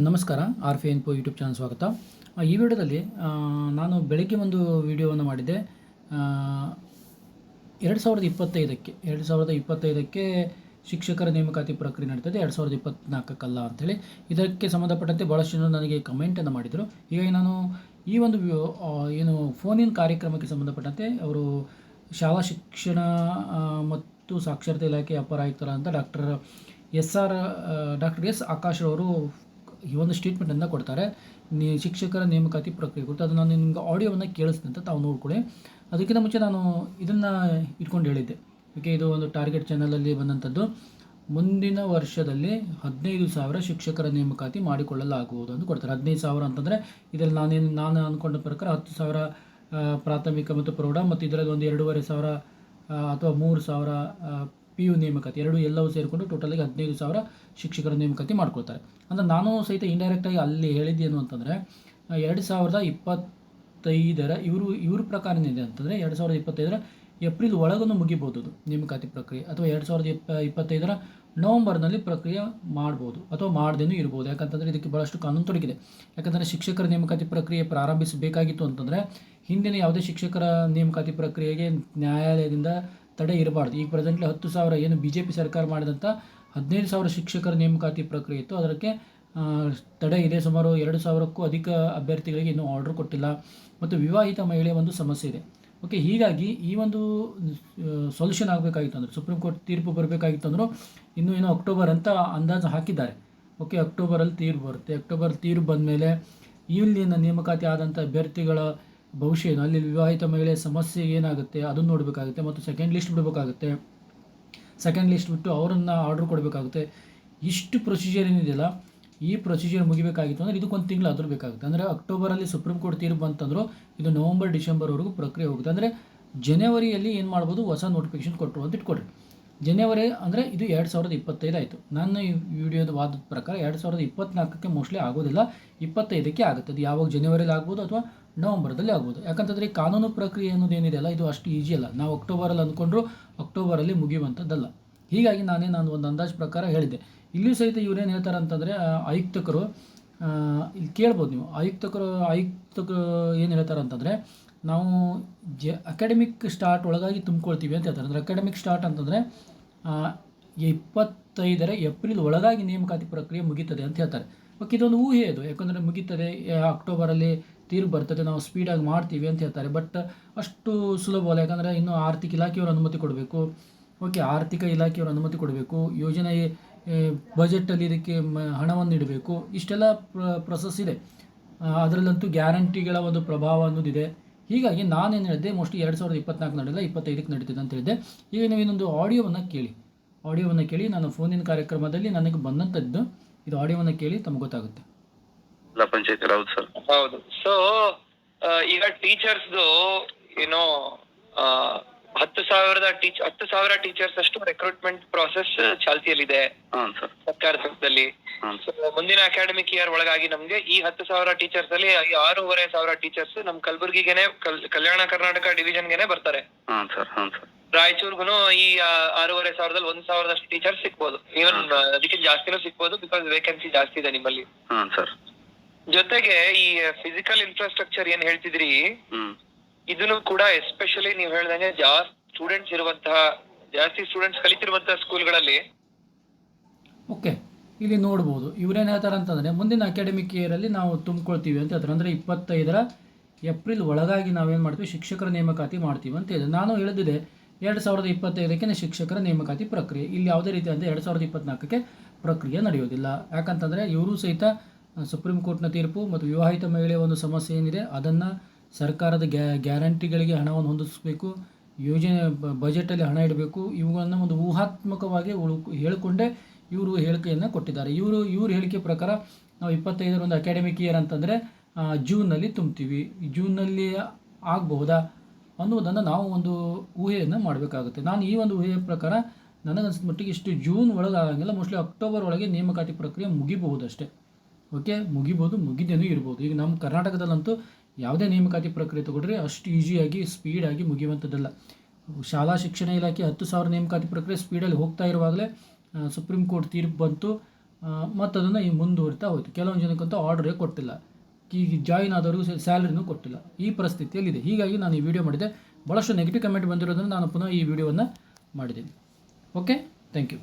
ನಮಸ್ಕಾರ, ಆರ್ ಫಿ ಎನ್ಪೋ ಯೂಟ್ಯೂಬ್ ಚಾನಲ್ ಸ್ವಾಗತ. ಈ ವಿಡಿಯೋದಲ್ಲಿ ನಾನು ಬೆಳಗ್ಗೆ ಒಂದು ವಿಡಿಯೋವನ್ನು ಮಾಡಿದ್ದೆ. ಎರಡು ಸಾವಿರದ ಇಪ್ಪತ್ತೈದಕ್ಕೆ, ಎರಡು ಸಾವಿರದ ಇಪ್ಪತ್ತೈದಕ್ಕೆ ಶಿಕ್ಷಕರ ನೇಮಕಾತಿ ಪ್ರಕ್ರಿಯೆ ನಡೀತದೆ, ಎರಡು ಸಾವಿರದ ಇಪ್ಪತ್ತ್ನಾಲ್ಕಕ್ಕಲ್ಲ ಅಂಥೇಳಿ. ಇದಕ್ಕೆ ಸಂಬಂಧಪಟ್ಟಂತೆ ಭಾಳಷ್ಟು ಜನ ನನಗೆ ಕಮೆಂಟನ್ನು ಮಾಡಿದರು. ಹೀಗಾಗಿ ನಾನು ಈ ಒಂದು ಏನು ಫೋನಿನ ಕಾರ್ಯಕ್ರಮಕ್ಕೆ ಸಂಬಂಧಪಟ್ಟಂತೆ ಅವರು ಶಾಲಾ ಶಿಕ್ಷಣ ಮತ್ತು ಸಾಕ್ಷರತೆ ಇಲಾಖೆ ಅಪರ ಅಂತ doctor S R doctor S Akash ಅವರು ಈ ಒಂದು ಸ್ಟೇಟ್ಮೆಂಟನ್ನು ಕೊಡ್ತಾರೆ. ನೀ ಶಿಕ್ಷಕರ ನೇಮಕಾತಿ ಪ್ರಕ್ರಿಯೆ ಕುರಿತು ಅದು ನಾನು ನಿಮ್ಗೆ ಆಡಿಯೋವನ್ನು ಕೇಳಿಸ್ತೀನಿ ಅಂತ ತಾವು ನೋಡ್ಕೊಳ್ಳಿ. ಅದಕ್ಕಿಂತ ಮುಂಚೆ ನಾನು ಇದನ್ನು ಇಟ್ಕೊಂಡು ಹೇಳಿದ್ದೆ. ಓಕೆ ಇದು ಒಂದು ಟಾರ್ಗೆಟ್ ಚಾನಲಲ್ಲಿ ಬಂದಂಥದ್ದು ಮುಂದಿನ ವರ್ಷದಲ್ಲಿ ಹದಿನೈದು ಸಾವಿರ ಶಿಕ್ಷಕರ ನೇಮಕಾತಿ ಮಾಡಿಕೊಳ್ಳಲಾಗುವುದು ಅಂತ ಕೊಡ್ತಾರೆ. ಹದಿನೈದು ಸಾವಿರ ಅಂತಂದರೆ ಇದರಲ್ಲಿ ನಾನೇನು, ನಾನು ಅಂದ್ಕೊಂಡ ಪ್ರಕಾರ ಹತ್ತು ಸಾವಿರ ಪ್ರಾಥಮಿಕ ಮತ್ತು ಪ್ರೌಢ, ಮತ್ತು ಇದರಲ್ಲಿ ಒಂದು ಎರಡೂವರೆ ಸಾವಿರ ಅಥವಾ ಮೂರು ಸಾವಿರ ಪಿ ಯು ನೇಮಕಾತಿ, ಎರಡು ಎಲ್ಲವೂ ಸೇರಿಕೊಂಡು ಟೋಟಲಾಗಿ ಹದಿನೈದು ಸಾವಿರ ಶಿಕ್ಷಕರ ನೇಮಕಾತಿ ಮಾಡ್ಕೊಳ್ತಾರೆ. ಅಂದರೆ ನಾನು ಸಹಿತ ಇಂಡೈರೆಕ್ಟಾಗಿ ಅಲ್ಲಿ ಹೇಳಿದ್ದೇನು ಅಂತಂದರೆ ಎರಡು ಸಾವಿರದ ಇಪ್ಪತ್ತೈದರ ಇವರು, ಇವ್ರ ಪ್ರಕಾರ ಏನಿದೆ ಅಂತಂದರೆ, ಎರಡು ಸಾವಿರದ ಇಪ್ಪತ್ತೈದರ ಏಪ್ರಿಲ್ ಒಳಗೂ ಮುಗಿಬೋದು ನೇಮಕಾತಿ ಪ್ರಕ್ರಿಯೆ. ಅಥವಾ ಎರಡು ಸಾವಿರದ ಇಪ್ಪ, ಇಪ್ಪತ್ತೈದರ ನವಂಬರ್ನಲ್ಲಿ ಪ್ರಕ್ರಿಯೆ ಮಾಡ್ಬೋದು, ಅಥವಾ ಮಾಡ್ದೇನೂ ಇರ್ಬೋದು. ಯಾಕಂತಂದರೆ ಇದಕ್ಕೆ ಭಾಳಷ್ಟು ಕಾನೂನು ತೊಡಗಿದೆ. ಯಾಕಂದರೆ ಶಿಕ್ಷಕರ ನೇಮಕಾತಿ ಪ್ರಕ್ರಿಯೆ ಪ್ರಾರಂಭಿಸಬೇಕಾಗಿತ್ತು ಅಂತಂದರೆ, ಹಿಂದಿನ ಯಾವುದೇ ಶಿಕ್ಷಕರ ನೇಮಕಾತಿ ಪ್ರಕ್ರಿಯೆಗೆ ನ್ಯಾಯಾಲಯದಿಂದ ತಡೆ ಇರಬಾರ್ದು. ಈಗ ಪ್ರೆಸೆಂಟ್ಲಿ ಹತ್ತು ಸಾವಿರ ಏನು ಬಿ ಜೆ ಪಿ ಸರ್ಕಾರ ಮಾಡಿದಂಥ ಹದಿನೈದು ಸಾವಿರ ಶಿಕ್ಷಕರ ನೇಮಕಾತಿ ಪ್ರಕ್ರಿಯೆ ಇತ್ತು. ಅದಕ್ಕೆ ತಡೆ ಇದೆ. ಸುಮಾರು ಎರಡು ಸಾವಿರಕ್ಕೂ ಅಧಿಕ ಅಭ್ಯರ್ಥಿಗಳಿಗೆ ಇನ್ನೂ ಆರ್ಡರ್ ಕೊಟ್ಟಿಲ್ಲ. ಮತ್ತು ವಿವಾಹಿತ ಮಹಿಳೆಯ ಒಂದು ಸಮಸ್ಯೆ ಇದೆ. ಓಕೆ ಹೀಗಾಗಿ ಈ ಒಂದು ಸೊಲ್ಯೂಷನ್ ಆಗಬೇಕಾಗಿತ್ತು ಅಂದರೆ ಸುಪ್ರೀಂ ಕೋರ್ಟ್ ತೀರ್ಪು ಬರಬೇಕಾಗಿತ್ತು ಅಂದರೂ, ಇನ್ನೂ ಏನೋ ಅಕ್ಟೋಬರ್ ಅಂತ ಅಂದಾಜು ಹಾಕಿದ್ದಾರೆ. ಓಕೆ ಅಕ್ಟೋಬರಲ್ಲಿ ತೀರ್ಪು ಬರುತ್ತೆ. ಅಕ್ಟೋಬರ್ ತೀರ್ಪು ಬಂದಮೇಲೆ ಇಲ್ಲಿನ ನೇಮಕಾತಿ ಆದಂಥ ಅಭ್ಯರ್ಥಿಗಳ ಭವಿಷ್ಯ ಏನು ಅಲ್ಲಿ ವಿವಾಹಿತ ಮಹಿಳೆಯ ಸಮಸ್ಯೆ ಏನಾಗುತ್ತೆ ಅದನ್ನು ನೋಡಬೇಕಾಗುತ್ತೆ ಮತ್ತು ಸೆಕೆಂಡ್ ಲಿಸ್ಟ್ ಬಿಡಬೇಕಾಗುತ್ತೆ. ಸೆಕೆಂಡ್ ಲಿಸ್ಟ್ ಬಿಟ್ಟು ಅವರನ್ನು ಆರ್ಡರ್ ಕೊಡಬೇಕಾಗುತ್ತೆ. ಇಷ್ಟು ಪ್ರೊಸೀಜರ್ ಏನಿದೆಯಲ್ಲ, ಈ ಪ್ರೊಸೀಜರ್ ಮುಗಿಬೇಕಾಗಿತ್ತು ಅಂದರೆ ಇದಕ್ಕೊಂದು ತಿಂಗಳು ಅದ್ರ ಬೇಕಾಗುತ್ತೆ. ಅಂದರೆ ಅಕ್ಟೋಬರಲ್ಲಿ ಸುಪ್ರೀಂ ಕೋರ್ಟ್ ತೀರ್ಪು ಬಂತಂದ್ರು, ಇದು ನವಂಬರ್ ಡಿಸೆಂಬರ್ವರೆಗೂ ಪ್ರಕ್ರಿಯೆ ಹೋಗುತ್ತೆ. ಅಂದರೆ ಜನವರಿಯಲ್ಲಿ ಏನು ಮಾಡ್ಬೋದು, ಹೊಸ ನೋಟಿಫಿಕೇಶನ್ ಕೊಟ್ಟರು ಅಂತ ಇಟ್ಕೊಡ್ರಿ ಜನವರಿ ಅಂದರೆ ಇದು ಎರಡು ಸಾವಿರದ ಇಪ್ಪತ್ತೈದು ಆಯಿತು. ನನ್ನ ಈ ವಿಡಿಯೋದ ವಾದದ ಪ್ರಕಾರ ಎರಡು ಸಾವಿರದ ಇಪ್ಪತ್ನಾಲ್ಕಕ್ಕೆ ಮೋಸ್ಟ್ಲಿ ಆಗೋದಿಲ್ಲ, ಇಪ್ಪತ್ತೈದಕ್ಕೆ ಆಗುತ್ತೆ. ಅದು ಯಾವಾಗ ಜನವರಿಲಿ ಆಗ್ಬೋದು ಅಥವಾ ನವಂಬರ್ದಲ್ಲಿ ಆಗ್ಬೋದು. ಯಾಕಂತಂದರೆ ಈ ಕಾನೂನು ಪ್ರಕ್ರಿಯೆ ಅನ್ನೋದು ಏನಿದೆಯಲ್ಲ, ಇದು ಅಷ್ಟು ಈಜಿ ಅಲ್ಲ. ನಾವು ಅಕ್ಟೋಬರಲ್ಲಿ ಅಂದ್ಕೊಂಡ್ರು ಅಕ್ಟೋಬರಲ್ಲಿ ಮುಗಿಯುವಂಥದ್ದಲ್ಲ. ಹೀಗಾಗಿ ನಾನೇ ನಾನು ಒಂದು ಅಂದಾಜು ಪ್ರಕಾರ ಹೇಳಿದೆ ಇಲ್ಲಿಯೂ ಸಹಿತ ಇವರೇನು ಹೇಳ್ತಾರೆ ಅಂತಂದರೆ ಆಯುಕ್ತಕರು ಇಲ್ಲಿ ಕೇಳ್ಬೋದು ನೀವು. ಆಯುಕ್ತಕರು ಆಯುಕ್ತಕರು ಏನು ಹೇಳ್ತಾರೆ ಅಂತಂದರೆ ನಾವು ಜ ಅಕಾಡೆಮಿಕ್ ಸ್ಟಾರ್ಟ್ ಒಳಗಾಗಿ ತುಂಬ್ಕೊಳ್ತೀವಿ ಅಂತ ಹೇಳ್ತಾರೆ. ಅಂದರೆ ಅಕಾಡೆಮಿಕ್ ಸ್ಟಾರ್ಟ್ ಅಂತಂದರೆ ಇಪ್ಪತ್ತೈದರ ಏಪ್ರಿಲ್ ಒಳಗಾಗಿ ನೇಮಕಾತಿ ಪ್ರಕ್ರಿಯೆ ಮುಗೀತದೆ ಅಂತ ಹೇಳ್ತಾರೆ. ಓಕೆ, ಇದೊಂದು ಊಹೆ ಅದು. ಯಾಕಂದರೆ ಮುಗೀತದೆ ಅಕ್ಟೋಬರಲ್ಲಿ ತೀರು ಬರ್ತದೆ, ನಾವು ಸ್ಪೀಡಾಗಿ ಮಾಡ್ತೀವಿ ಅಂತ ಹೇಳ್ತಾರೆ. ಬಟ್ ಅಷ್ಟು ಸುಲಭವಲ್ಲ ಯಾಕಂದರೆ ಇನ್ನು ಆರ್ಥಿಕ ಇಲಾಖೆಯವರು ಅನುಮತಿ ಕೊಡಬೇಕು. ಓಕೆ, ಆರ್ಥಿಕ ಇಲಾಖೆಯವರು ಅನುಮತಿ ಕೊಡಬೇಕು. ಯೋಜನೆ ಬಜೆಟಲ್ಲಿ ಇದಕ್ಕೆ ಹಣವನ್ನು ಇಡಬೇಕು. ಇಷ್ಟೆಲ್ಲ ಪ್ರ ಪ್ರೊಸೆಸ್ ಇದೆ. ಅದರಲ್ಲಂತೂ ಗ್ಯಾರಂಟಿಗಳ ಒಂದು ಪ್ರಭಾವ ಅನ್ನೋದಿದೆ. ಹೀಗಾಗಿ ನಾನೇನು ಹೇಳಿದೆ ಮೋಸ್ಟ್ಲಿ ಎರಡು ಸಾವಿರದ ಇಪ್ಪತ್ನಾಲ್ಕು ನಡೆಯಲ್ಲ ಇಪ್ಪತ್ತೈದಕ್ಕೆ ನಡೀತಿದೆ ಅಂತ ಹೇಳಿದೆ. ಈಗ ನೀವು ಇನ್ನೊಂದು ಆಡಿಯೋವನ್ನು ಕೇಳಿ. ಆಡಿಯೋವನ್ನು ಕೇಳಿ ನಾನು ಫೋನಿನ ಕಾರ್ಯಕ್ರಮದಲ್ಲಿ ನನಗೆ ಬಂದಂಥದ್ದು ಇದು ಆಡಿಯೋವನ್ನು ಕೇಳಿ ತಮಗೆ ಗೊತ್ತಾಗುತ್ತೆ. ಜಿಲ್ಲಾ ಪಂಚಾಯತ್ ಹೌದು ಸರ್. ಹೌದು. ಸೊ ಈಗ ಟೀಚರ್ಸ್ದು ಏನೋ ಆ, ಹತ್ತು ಸಾವಿರದ ಟೀಚ್ ಹತ್ತು ಸಾವಿರ ಟೀಚರ್ಸ್ ಅಷ್ಟು ರೆಕ್ರೂಟ್ಮೆಂಟ್ ಪ್ರಾಸೆಸ್ ಚಾಲ್ತಿಯಲ್ಲಿದೆ ಸರ್ಕಾರದಲ್ಲಿ ಸರ್. ಸರ್ಕಾರ ಸಂಸ್ಥೆಯಲ್ಲಿ ಹಾಂ ಮುಂದಿನ ಅಕಾಡೆಮಿಕ್ ಇಯರ್ ಒಳಗಾಗಿ ನಮ್ಗೆ ಈ ಹತ್ತು ಸಾವಿರ ಟೀಚರ್ಸ್ ಅಲ್ಲಿ ಈ ಆರೂವರೆ ಸಾವಿರ ಟೀಚರ್ಸ್ ನಮ್ ಕಲಬುರ್ಗಿಗೆನೆ ಕಲ್ಯಾಣ ಕರ್ನಾಟಕ ಡಿವಿಷನ್ಗೆನೆ ಬರ್ತಾರೆ. Sir sir. ರಾಯಚೂರ್ಗುನು ಈ ಆರೂವರೆ ಸಾವಿರದಲ್ಲಿ ಒಂದ್ ಸಾವಿರದಷ್ಟು ಟೀಚರ್ಸ್ ಸಿಕ್ಬೋದು ಈವನ್ ಅದಕ್ಕೆ ಜಾಸ್ತಿನೂ ಸಿಕ್ಬೋದು ಬಿಕಾಸ್ ವೇಕೆನ್ಸಿ ಜಾಸ್ತಿ ಇದೆ ನಿಮ್ಮಲ್ಲಿ. ಹಾಂ ಸರ್. ಜೊತೆಗೆ ಈ ಫಿಸಿಕಲ್ ಇನ್ಫ್ರಾಸ್ಟ್ರಕ್ಚರ್ ಏನ್ ಹೇಳ್ತಿದ್ರಿ? ಇದನ್ನು ಕೂಡ ಎಸ್ಪೆಷಲಿ ನೀವು ಹೇಳ್ದಂಗೆ ಜಾಸ್ತಿ ಸ್ಟೂಡೆಂಟ್ಸ್ ಇರುವಂತಹ, ಜಾಸ್ತಿ ಸ್ಟೂಡೆಂಟ್ಸ್ ಕಲಿತಿರುವಂತಹ ಸ್ಕೂಲ್ಗಳಲ್ಲಿ ಓಕೆ ಇಲ್ಲಿ ನೋಡ್ಬೋದು. ಇವ್ರೇನು ಹೇಳ್ತಾರೆ ಅಂತಂದರೆ, ಮುಂದಿನ ಅಕಾಡೆಮಿಕ್ ಇಯರಲ್ಲಿ ನಾವು ತುಂಬಿಕೊಳ್ತೀವಿ ಅಂತ ಹೇಳ್ತಾರೆ. ಅಂದರೆ ಇಪ್ಪತ್ತೈದರ ಏಪ್ರಿಲ್ ಒಳಗಾಗಿ ನಾವೇನು ಮಾಡ್ತೀವಿ? ಶಿಕ್ಷಕರ ನೇಮಕಾತಿ ಮಾಡ್ತೀವಿ ಅಂತ ಹೇಳಿದೆ ನಾನು ಹೇಳಿದಿದೆ ಎರಡು ಸಾವಿರದ ಇಪ್ಪತ್ತೈದಕ್ಕೆ ಶಿಕ್ಷಕರ ನೇಮಕಾತಿ ಪ್ರಕ್ರಿಯೆ. ಇಲ್ಲಿ ಯಾವುದೇ ರೀತಿ ಅಂದರೆ ಎರಡು ಸಾವಿರದ ಇಪ್ಪತ್ನಾಲ್ಕಕ್ಕೆ ಪ್ರಕ್ರಿಯೆ ನಡೆಯೋದಿಲ್ಲ ಯಾಕಂತಂದರೆ ಇವರು ಸಹಿತ ಸುಪ್ರೀಂ ಕೋರ್ಟ್ನ ತೀರ್ಪು ಮತ್ತು ವಿವಾಹಿತ ಮಹಿಳೆಯ ಒಂದು ಸಮಸ್ಯೆ ಏನಿದೆ, ಅದನ್ನು ಸರ್ಕಾರದ ಗ್ಯಾ, ಗ್ಯಾರಂಟಿಗಳಿಗೆ ಹಣವನ್ನು ಹೊಂದಿಸಬೇಕು, ಯೋಜನೆ ಬಜೆಟಲ್ಲಿ ಹಣ ಇಡಬೇಕು, ಇವುಗಳನ್ನು ಒಂದು ಊಹಾತ್ಮಕವಾಗಿ ಉಳು, ಹೇಳಿಕೊಂಡೇ ಇವರು ಹೇಳಿಕೆಯನ್ನು ಕೊಟ್ಟಿದ್ದಾರೆ. ಇವರು, ಇವ್ರ ಹೇಳಿಕೆ ಪ್ರಕಾರ ನಾವು ಇಪ್ಪತ್ತೈದರ ಒಂದು ಅಕಾಡೆಮಿಕ್ ಇಯರ್ ಅಂತಂದರೆ ಜೂನ್ನಲ್ಲಿ ತುಂಬ್ತೀವಿ. ಜೂನ್ನಲ್ಲಿ ಆಗಬಹುದಾ ಅನ್ನೋದನ್ನು ನಾವು ಒಂದು ಊಹೆಯನ್ನು ಮಾಡಬೇಕಾಗುತ್ತೆ. ನಾನು ಈ ಒಂದು ಊಹೆಯ ಪ್ರಕಾರ ನನಗನ್ಸಿದ ಮಟ್ಟಿಗೆ ಇಷ್ಟು ಜೂನ್ ಒಳಗೆ ಆಗಂಗಿಲ್ಲ. ಮೋಸ್ಟ್ಲಿ ಅಕ್ಟೋಬರ್ ಒಳಗೆ ನೇಮಕಾತಿ ಪ್ರಕ್ರಿಯೆ ಮುಗಿಬಹುದು ಅಷ್ಟೇ ಓಕೆ ಮುಗಿಬೋದು, ಮುಗಿದೇನೂ ಇರ್ಬೋದು. ಈಗ ನಮ್ಮ ಕರ್ನಾಟಕದಲ್ಲಂತೂ ಯಾವುದೇ ನೇಮಕಾತಿ ಪ್ರಕ್ರಿಯೆ ತಗೊಂಡ್ರೆ ಅಷ್ಟು ಈಸಿಯಾಗಿ ಸ್ಪೀಡಾಗಿ ಮುಗಿಯುವಂಥದ್ದಲ್ಲ. ಶಾಲಾ ಶಿಕ್ಷಣ ಇಲಾಖೆ ಹತ್ತು ಸಾವಿರ ನೇಮಕಾತಿ ಪ್ರಕ್ರಿಯೆ ಸ್ಪೀಡಲ್ಲಿ ಹೋಗ್ತಾ ಇರುವಾಗಲೇ ಸುಪ್ರೀಂ ಕೋರ್ಟ್ ತೀರ್ಪು ಬಂತು. ಮತ್ತು ಅದನ್ನು ಈ ಮುಂದುವರಿತಾ ಹೋಯಿತು. ಕೆಲವೊಂದು ಜನಕ್ಕಂತೂ ಆರ್ಡ್ರೇ ಕೊಟ್ಟಿಲ್ಲ. ಈಗ ಜಾಯಿನ್ ಆದವ್ರಿಗೂ ಸ್ಯಾಲ್ರಿನೂ ಕೊಟ್ಟಿಲ್ಲ. ಈ ಪರಿಸ್ಥಿತಿಯಲ್ಲಿದೆ. ಹೀಗಾಗಿ ನಾನು ಈ ವಿಡಿಯೋ ಮಾಡಿದೆ. ಭಾಳಷ್ಟು ನೆಗೆಟಿವ್ ಕಮೆಂಟ್ ಬಂದಿರೋದನ್ನು ನಾನು ಪುನಃ ಈ ವಿಡಿಯೋವನ್ನು ಮಾಡಿದ್ದೀನಿ. Okay thank you